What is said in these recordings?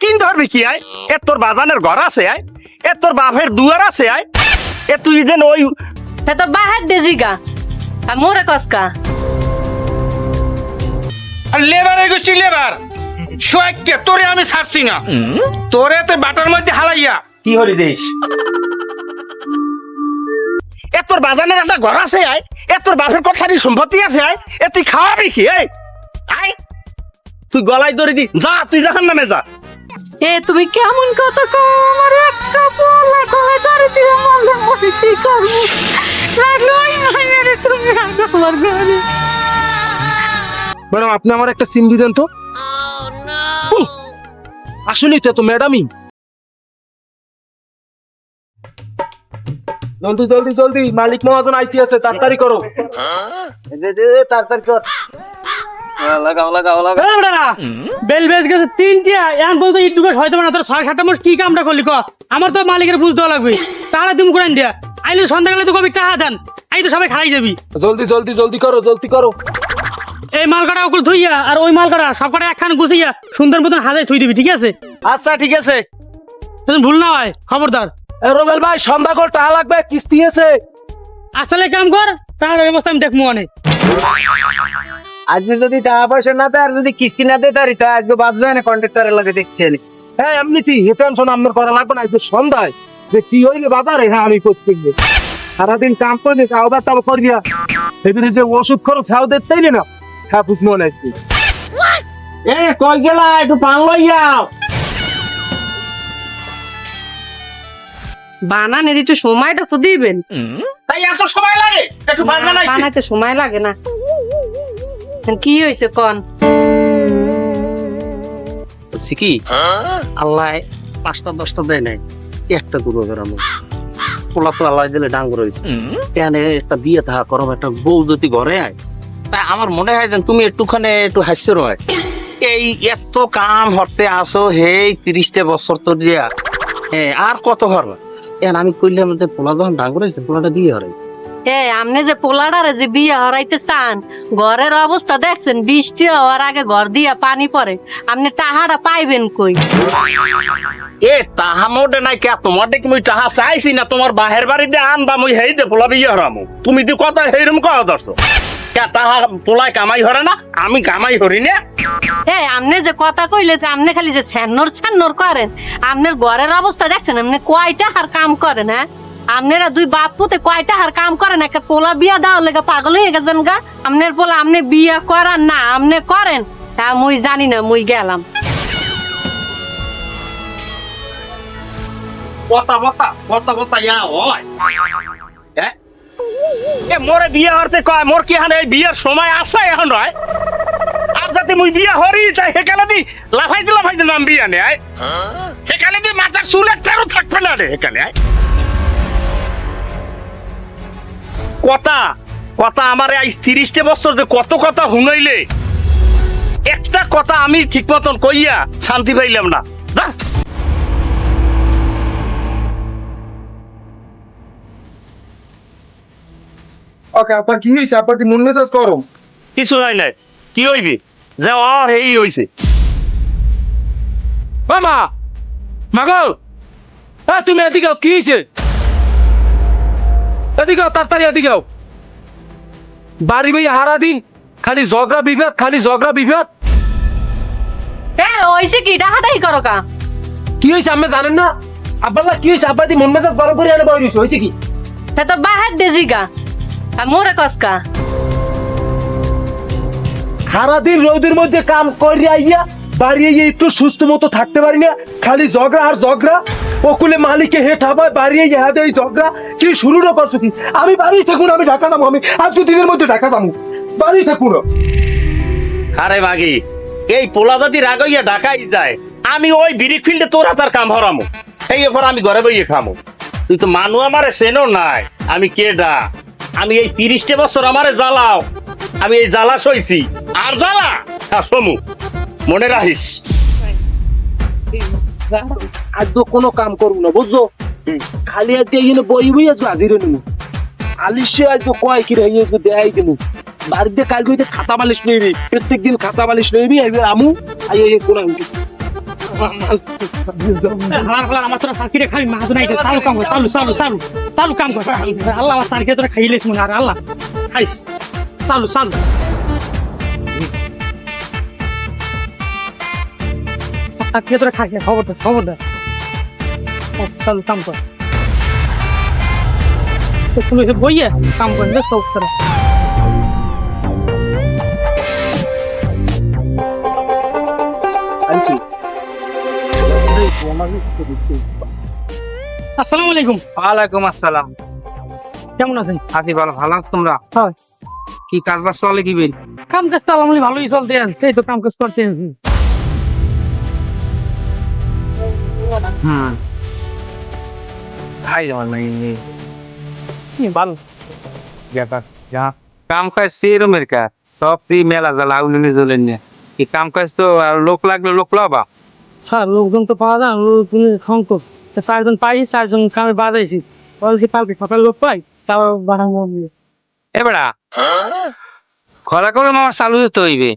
কিন ধরবি কি আয়? এ তোর বাজানের ঘর আছে আয়। এ তোর বাপের দুয়ার আছে আয়। এ তুই যেন ওই হে তোর বাহার দেজিগা আর মোরে কসকা লেবারের গোষ্ঠী লেবার। সোয়াক্কে তোরে আমি ছাড়ছি না। তোরে তোর বাটার মধ্যে হালাইয়া। কি হরি দেশ? এ তোর বাজানের একটা ঘর আছে আয়। এ তোর বাপের কথারই সম্পত্তি আছে আয়। এ তুই খাওয়াবি কি এই আয়। তুই গলায় ধরে দি যা তুই জাহান নামে যা। এ তুমি কেমন কথা কও? আমার একটা কলে ধরে দিয়ে মরলে মরে কি করব? লাগল ওই তুমি আমার ঘরে। ম্যাডাম আপনি আমার একটা সিম দিতেন তো। আসলেই তো এত ম্যাডামই। জলদি জলদি জলদি মালিক মহাজন আইতে আছে তাড়াতাড়ি করো। তাড়াতাড়ি কর। লাগাও লাগাও লাগাও। বেল বেচ গেছে তিনটা এখন বলতো ইটুকে হয়তো না। তোর ছয় সাতটা মাস কি কামটা করলি ক? আমার তো মালিকের বুঝ দেওয়া লাগবে। তাহলে তুমি করে দিয়া। আইলে সন্ধ্যাকালে তো কবি টাকা দেন। আই তো সবাই খাই যাবি। জলদি জলদি জলদি করো জলদি করো। এই মালকাটা ওগুলো থইয়া আর ওই মালকাটা সব কটা একখান গুছিয়া সুন্দর মতন হাতে থুই দিবি ঠিক আছে? আচ্ছা ঠিক আছে। যেন ভুল না হয় খবরদার। এ, রোবেল ভাই সন্ধ্যা করে টাকা লাগবে কিস্তি আছে। আসলে কাম কর তাহলে ব্যবস্থা আমি দেখব অনেক। আজকে যদি টাকা পয়সা না দেয় আর যদি কিস্তি না দেয় তারি তো আজকে বাঁচবে না কন্ট্রাক্টরের লাগে দেখছি আমি। হ্যাঁ এমনিতেই হে টেনশন আপনার করা লাগবে না আজকে সন্ধ্যায়। যে কি হইলে বাজারে? হ্যাঁ আমি প্রত্যেক দিন সারাদিন কাম করে খাওয়া দাওয়া তাও করিয়া এবারে যে ওষুধ খরচ ছাও দেখতেই না। হ্যাঁ বুঝব না আজকে এ কই গেলা? একটু পান লইয়াও বানানের একটু সময়টা তো দিবেন। তাই এত সময় লাগে? একটু বান্না বানাইতে সময় লাগে না। কি হয়েছে কন? বলছি কি? আল্লাহ পাঁচটা, দশটা দেয় নাই, একটা গুরু আমার। পোলা তো আল্লাহ দিলে ডাঙ্গর হয়েছে এখানে একটা বিয়ে থাকা করো একটা বউ যদি ঘরে আয় তাই আমার মনে হয় যে তুমি একটুখানে একটু হাস্য রয়। এই এত কাম হরতে আসো হে তিরিশটা বছর তো দিয়া। হ্যাঁ আর কত হরবা? এখন আমি কইলাম যে পোলা যখন ডাঙ্গর হয়েছে পোলাটা বিয়ে হরাই এ আপনি যে পোলাডারে যে বিয়ে হরাইতে চান ঘরের অবস্থা দেখছেন বৃষ্টি হওয়ার আগে ঘর দিয়া পানি পড়ে আপনি টাহাটা পাইবেন কই? এ তাহা মোটে নাই কে তোমার দেখি মুই তাহা চাইছি না তোমার বাহের বাড়িতে আনবা মুই হেই দে পোলা বিয়ে হরামু। তুমি দি কথা হেইরম কহ দর্শ কে তাহা পোলায় কামাই হরে না? আমি কামাই হরি না? এ আপনি যে কথা কইলে যে আপনি খালি যে ছ্যান্নর ছ্যান্নর করেন আপনার ঘরের অবস্থা দেখছেন আপনি কয়টা হার কাম করেন হ্যাঁ? আপনারা দুই বাপ পুতে কয়টা হার কাম করেন? একটা পোলা বিয়া দাও লেগে পাগল হয়ে গেছেন গা। আপনার পোলা আপনি বিয়া করান না আপনি করেন। তা মুই জানি না মুই গেলাম। কথা বতা কথা বতা ইয়া হয় এ? এ মোরে বিয়ে হরতে কয় মোর কি হানে বিয়ের সময় আছে এখন রয়? আর যাতে মুই বিয়ে হরি তাই হেকালে দি লাফাই দি লাফাই দি নাম বিয়ে নে আয় হেকালে দি মাথার চুল একটারও থাকবে না রে হেকালে আয়। কথা কথা আমার এই তিরিশটা বছর যে কত কথা শুনাইলে। একটা কথা আমি ঠিক মতন কইয়া শান্তি পাইলাম না। যা। ওকে আপনার কি হয়েছে আপনার কি মন মেজাজ করো কিছু নাই নাই। কি হইবি? যে অ হেই হইছে। মামা! মাগো! হ্যাঁ তুমি এদিকে কি হয়েছে এদিকে তাড়াতাড়ি এদিকে আও। বাড়ি ভাই হারা দিন খালি ঝগড়া বিবাদ খালি ঝগড়া বিবাদ। এ ওইসে কি ডাহাটাই করো কা? কি হয়েছে আপনি জানেন না? আব্বাল্লা কি হয়েছে আব্বা মন মেজাজ গরম করে আনে বয়স হয়েছে কি? হে তোর বাহার দেজিগা আর মোরে কসকা সারাদিন রোদের মধ্যে কাম করে আইয়া বাড়ি আইয়া একটু সুস্থ মতো থাকতে পারি না খালি ঝগড়া আর ঝগড়া। ওকুলে মালিকে হে ঠাপায় বাড়ি আইয়া হাতে এই ঝগড়া কি শুরু না করছ কি? আমি বাড়ি থাকুন আমি ঢাকা যাব আমি আজ দিনের মধ্যে ঢাকা যাব। বাড়ি থাকুন। আরে মাগি এই পোলা যদি রাগইয়া ঢাকাই যায় আমি ওই বিরিক ফিল্ডে তোরা তার কাম হরামু। এই এরপর আমি ঘরে বইয়ে খামু। তুই তো মানু আমারে সেনো নাই আমি কেডা? আমি এই তিরিশটা বছর আমারে জ্বালাও। আমি এই জ্বালা সইছি। আর জ্বালা? হ্যাঁ সমু মনে রাখিস। আজ তো কোনো কাম করব না বুঝছ? খালি দিয়ে এখানে বই বই আসব হাজির নেব। আলিশে আজ তো কয় কি রে দেয়াই দেবো বাড়িতে কালকে হইতে খাতা বালিশ লইবি প্রত্যেক দিন খাতা বালিশ লইবি এবার আমু আই এই কোন হালার আমার তোরা সার্কিটে খালি মাহাতো নাই চালু কাম কর চালু চালু চালু চালু কাম কর। আল্লাহ আমার তোরা খাইলেছ মনে আর আল্লাহ। খাইস। চালু চালু। তোরা খাই দে দে চালু কাম কর। তো তুমি এসে বইয়ে কাম করেন সব করে। আসসালামু আলাইকুম। ওয়ালাইকুম আসসালাম। কেমন আছেন? আছি ভালো ভালো আছো তোমরা? হয়। কি কাজ বাজ চলে কি বের কাম কাজ তো আলহামদুলিল্লাহ ভালোই চলতে আছে সেই তো কাম কাজ করতে হুম। খাই যাওয়ার নাই কি ভালো ব্যাপার যা। কাম কাজ সেরমের কাজ সব তুই মেলা জ্বালা উনুনে জ্বলেন না। এই কাম কাজ তো আর লোক লাগলে লোক লাবা। স্যার লোকজন তো পাওয়া যায় লোকজন সংকট তা। চারজন পাই চারজন কামে বাজাইছি। বলছি কালকে সকাল লোক পাই? তাও বাড়ানো এবারা খরা কলম আমার চালু দিতে হইবে।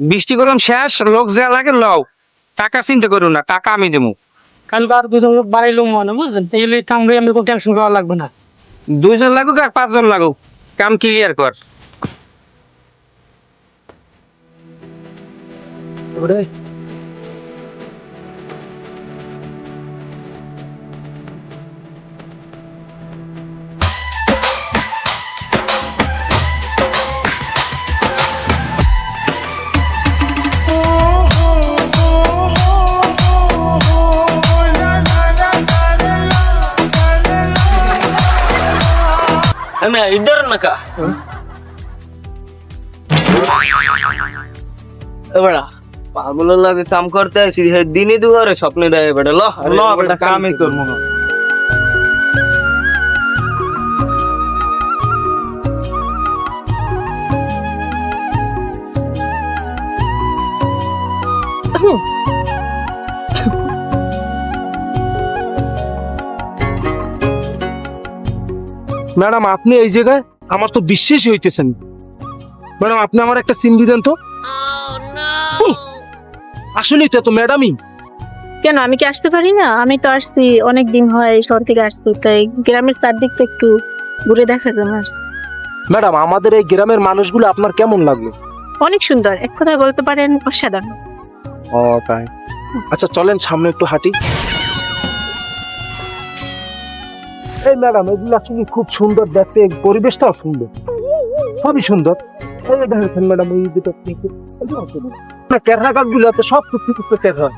বৃষ্টি কলম শেষ লোক যা লাগে লও। টাকা চিন্তা করুন না টাকা আমি দেবো কালকে আর দুজন লোক বাড়াইলো মনে বুঝলেন? এইলে কাম করে আমি কোনো টেনশন করা লাগবে না। দুইজন লাগুক আর পাঁচজন লাগুক কাম ক্লিয়ার কর। আমি ইদার নাকা এবারা পাগলের লাগে কাম করতে আছি হে দিনই দুয়ারে স্বপ্নে দেয় বেটা ল ল বেটা কামই করব না ম্যাডাম আপনি এই জায়গায় আমার তো বিশ্বাসই হইতেছেন ম্যাডাম আপনি আমার একটা সিম দেন তো? আসলেই তো ম্যাডামই। কেন আমি কি আসতে পারি না? আমি তো আসছি অনেক দিন হয় শহর থেকে আসছি তাই গ্রামের চারদিক তো একটু ঘুরে দেখার জন্য আসছি। ম্যাডাম আমাদের এই গ্রামের মানুষগুলো আপনার কেমন লাগল? অনেক সুন্দর এক কথায় বলতে পারেন অসাধারণ। ও তাই। আচ্ছা চলেন সামনে একটু হাঁটি। এই ম্যাডাম এগুলো আসলে খুব সুন্দর দেখতে পরিবেশটাও সুন্দর। সবই সুন্দর। এই দেখেন ম্যাডাম এই দুটো কেরহা গাছগুলো সব টুকটু টুকটু কেরহা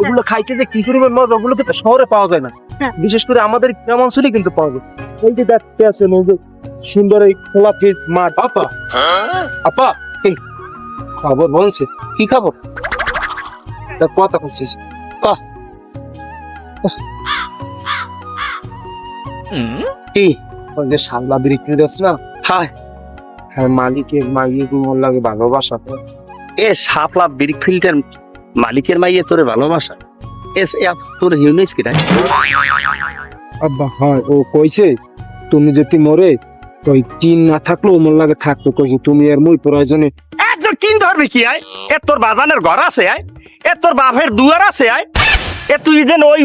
ওগুলো খাইতে যে কি পরিমাণ মজা ওগুলো কিন্তু শহরে পাওয়া যায় না। হ্যাঁ। বিশেষ করে আমাদের গ্রাম অঞ্চলে কিন্তু পাওয়া যায়। এই যে দেখতে আছেন ওই যে সুন্দর এই খোলা ফিট মাঠ। আপা। আপা। এই খবর বলছে। কি খবর? কথা বলছিস। কি? ওই যে সাংলা বিক্রি দিস না? হায়। হ্যাঁ মালিকের মালিক মোর লাগে ভালোবাসা তো। এ সাপলা ব্রিক ফিল্টার মালিকের মাইয়ে তোরে ভালোবাসা? এস এ তোর হিউনিস কি আব্বা হয় ও কইছে তুমি যদি মরে ওই টিন না থাকলেও মোর লাগে থাকতো কই তুমি আর মুই প্রয়োজনে একজন কিন ধরবি কি আয়? এ তোর বাজানের ঘর আছে আয়? এ তোর বাপের দুয়ার আছে আয়? এ তুই যেন ওই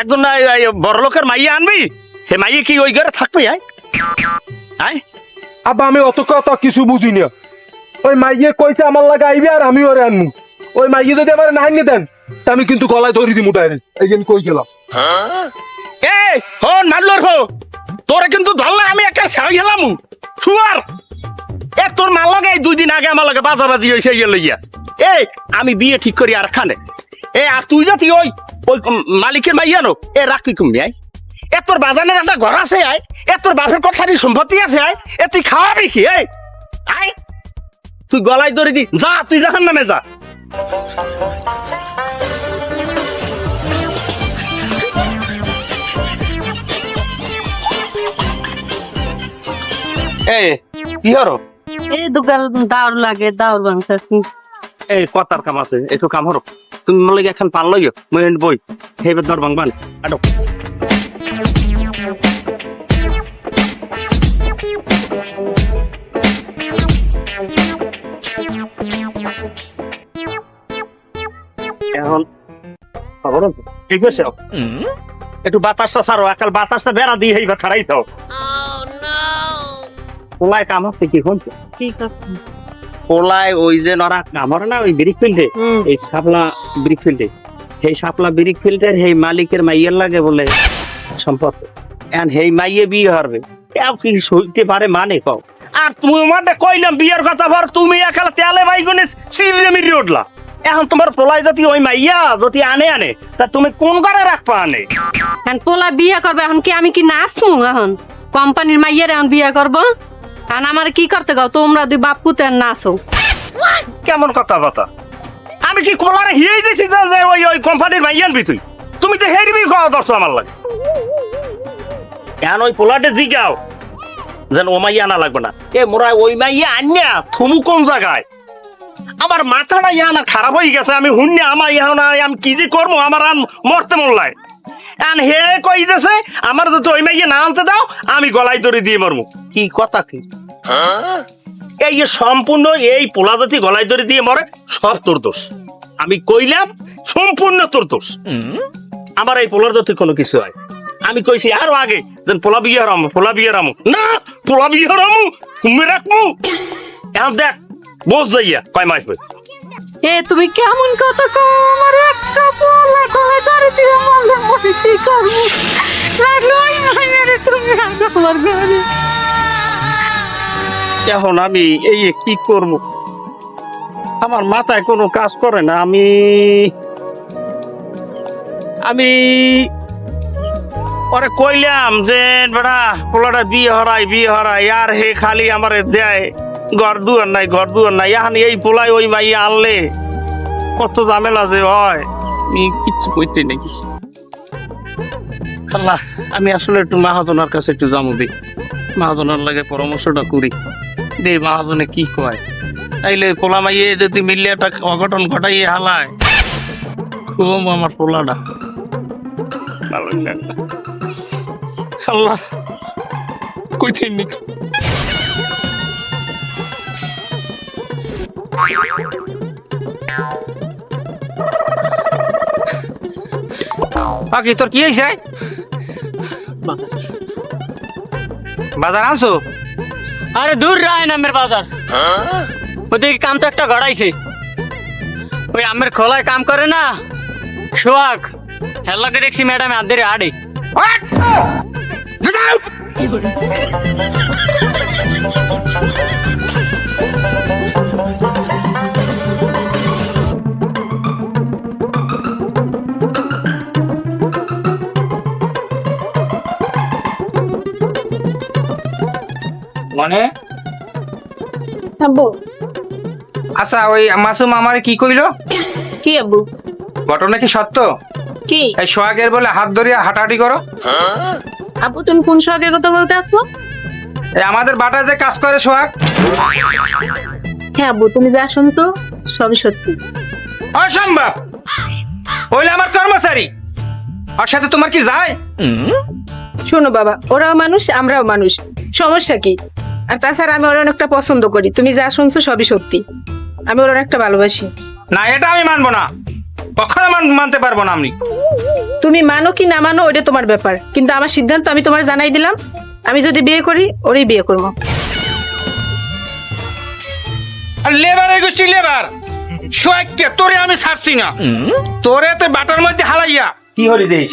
একজন বড় লোকের মাইয়া আনবি? হে মাইয়ে কি ওই ঘরে থাকবি আয়। আয়। আব্বা আমি অত কথা কিছু বুঝি না ওই মাইয়ে কইছে আমার লাগে আইবে আর আমি ওরে আনমু। ওই মাইয়ে যদি আমার না আনিয়ে দেন তা আমি কিন্তু গলায় ধরি দিমু ডাইরেক্ট এই যে আমি কই গেলাম। এ হন মারলোর হো। তোরে কিন্তু ধরলে আমি একটা ছাই গেলাম। শুয়ার। এ তোর মাল লগে এই দুই দিন আগে আমার লগে বাজাবাজি হয়েছে ইয়ে লইয়া। এই আমি বিয়ে ঠিক করি আর খানে। এ আর তুই যাতি ওই ওই মালিকের মাইয়া নো এ রাখবি কমবি আয়। এ তোর বাজানের একটা ঘর আছে আয়। এ তোর বাপের কথারি সম্পত্তি আছে আয়। এ তুই খাওয়াবি কি এই? আয়। তুই গলায় ধরে দি যা তুই জাহান নামে যা। এ কি হরো এই দুগাল দাওর লাগে দাওর বাংলাদেশ এই কথার কাম আছে একটু কাম হরো তুমি মনে লাগে এখন পান লইও মই বই হেবে দর বাংবান আডো এখন ঠিক আছে? একটু বাতাসটা ছাড়ো একাল বাতাসটা বেড়া দিয়ে এইবার ছাড়াই দাও। পোলায় কাম হচ্ছে কি শুনছো? ঠিক আছে। পোলায় ওই যে নরা কামড় না ওই ব্রিক ফিল্ডে? এই শাপলা ব্রিক ফিল্ডে। সেই শাপলা ব্রিক ফিল্ডের সেই মালিকের মাইয়ের লাগে বলে সম্পদ। এখন সেই মাইয়ে বিয়ে হবে কেউ কি সইতে পারে মানে কও? আর তুমি মাঠে কইলাম বিয়ের কথা ভর তুমি একাল তেলে বাইগুনে সিরিয়ে মিরি উঠলা। এখন তোমার পোলাই যদি ওই মাইয়া যদি আনে আনে তা তুমি কোন ঘরে রাখবা আনে? এখন পোলা বিয়ে করবে এখন কি আমি কি নাচু এখন? কোম্পানির মাইয়ের এখন বিয়ে করব? এখন আমার কি করতে গাও তোমরা দুই বাপ পুতে নাচো কেমন কথা কথা আমি কি কোলারে হিয়েই দিছি যে ওই ওই কোম্পানির মাইয়া আনবি তুই? তুমি তো হেরবি খাওয়া দর্শ আমার লাগে। এখন ওই পোলাটে জিগাও যেন ও মাইয়া আনা লাগবে না। এ মোরা ওই মাইয়া আনিয়া থুমু কোন জায়গায়? আমার মাথাটা ইয়ানা খারাপ হয়ে গেছে, আমি হুন্নে, আমার ইহানা আমি কি যে করব? আমার আন মরতে মরলাই এখন হে কই দিছে আমার যদি ওই মাইয়া না আনতে দাও, আমি গলায় দড়ি দিয়ে মরমু কি কথা কি? এই যে সম্পূর্ণ এই পোলা যদি গলায় দড়ি দিয়ে মরে, সব তোর দোষ। আমি কইলাম, সম্পূর্ণ তোর দোষ। আমার এই পোলার যদি কোনো কিছু হয় আমি কইছি আরও আগে, যেন পোলা বিয়ে হারামু, পোলা বিয়ে হারামু। না, পোলা বিয়ে হারামু তুমি রাখমু এখন দেখ বোঝ যাইয়া কয় এ তুমি কেমন কথা কও? আমার একটা পোলা কলে ধরে দিয়ে মরলে মরে কি করব? লাগল ওই মাইয়ারে তুমি আমার ঘরে। এখন আমি এই কি করব? আমার মাথায় কোনো কাজ করে না আমি আমি ওরে কইলাম যে বেড়া পোলাটা বিয়ে হরাই বিয়ে হরাই আর হে খালি আমারে দেয়। ঘর দুয়ার নাই ঘর দুয়ার নাই। এখন এই পোলাই ওই মাই আনলে কত ঝামেলা যে হয়। আমি কিচ্ছু কইতে নাকি আল্লাহ আমি আসলে একটু মাহাজনার কাছে একটু জামু দিই মাহাজনার লাগে পরামর্শটা করি। দে মাহাজনে কি কয়? তাইলে পোলা মাইয়ে যদি মিললে একটা অঘটন ঘটাইয়ে হালায় খুব আমার পোলাটা। ভালো আল্লাহ কইতে নাকি বাকি তোর কি হয়েছে বাজার আনছো? আরে দূর রায় নামের বাজার। ওদিকে কাম তো একটা গড়াইছে। ওই আমের খোলায় কাম করে না? সোহাগ হেল্লাকে দেখছি ম্যাডাম আদের আড়ে মানে? আব্বু। আচ্ছা ওই মাসুম আমারে কি কইলো? কি আব্বু? ঘটনা কি সত্য? কি? এই সোহাগের বলে হাত ধরিয়া হাঁটাহাঁটি করো। আব্বু তুমি কোন সোহাগের কথা বলতে এই আমাদের বাটায় যে কাজ করে সোহাগ। হ্যাঁ আব্বু তুমি যা শুনতো সবই সত্যি। অসম্ভব! হইলে আমার কর্মচারী। ওর সাথে তোমার কি যায়? শোনো বাবা ওরাও মানুষ আমরাও মানুষ। সমস্যা কি? আর তাছাড়া আমি ওর অনেকটা পছন্দ করি। তুমি যা শুনছো সবই সত্যি। আমি ওর অনেকটা ভালোবাসি। না এটা আমি মানবো না। কখনো মান- মানতে পারব না আমি। তুমি মানো কি না মানো ওটা তোমার ব্যাপার। কিন্তু আমার সিদ্ধান্ত আমি তোমার জানাই দিলাম। আমি যদি বিয়ে করি ওরই বিয়ে করব। আর লেবারের গোষ্ঠী লেবার সোহাগকে তোরে আমি ছাড়ছি না। তোরে তো বাটার মধ্যে হালাইয়া। কি হরি দেশ?